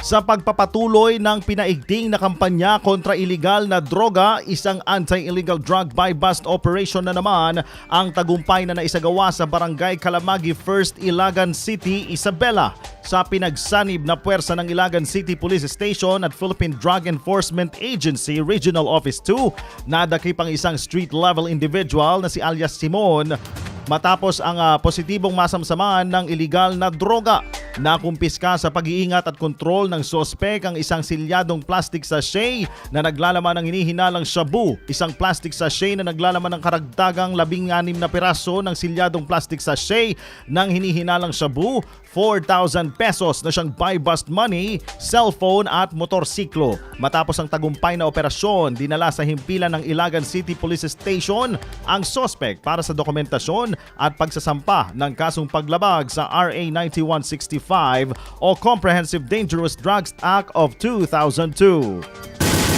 Sa pagpapatuloy ng pinaigting na kampanya kontra iligal na droga, isang anti-illegal drug buy bust operation na naman ang tagumpay na naisagawa sa Barangay Kalamagi First Ilagan City, Isabela. Sa pinagsanib na puwersa ng Ilagan City Police Station at Philippine Drug Enforcement Agency Regional Office 2, nadakip ang isang street-level individual na si alias Simon matapos ang ah, positibong masamsamaan ng iligal na droga. Nakumpiska sa pag-iingat at kontrol ng sospek ang isang silyadong plastic sachet na naglalaman ng hinihinalang shabu, isang plastic sachet na naglalaman ng karagdagang 16 na piraso ng silyadong plastic sachet ng hinihinalang shabu, 4,000 pesos na siyang buy-bust money, cellphone at motorsiklo. Matapos ang tagumpay na operasyon, dinala sa himpilan ng Ilagan City Police Station ang sospek para sa dokumentasyon at pagsasampa ng kasong paglabag sa RA 9165 o Comprehensive Dangerous Drugs Act of 2002.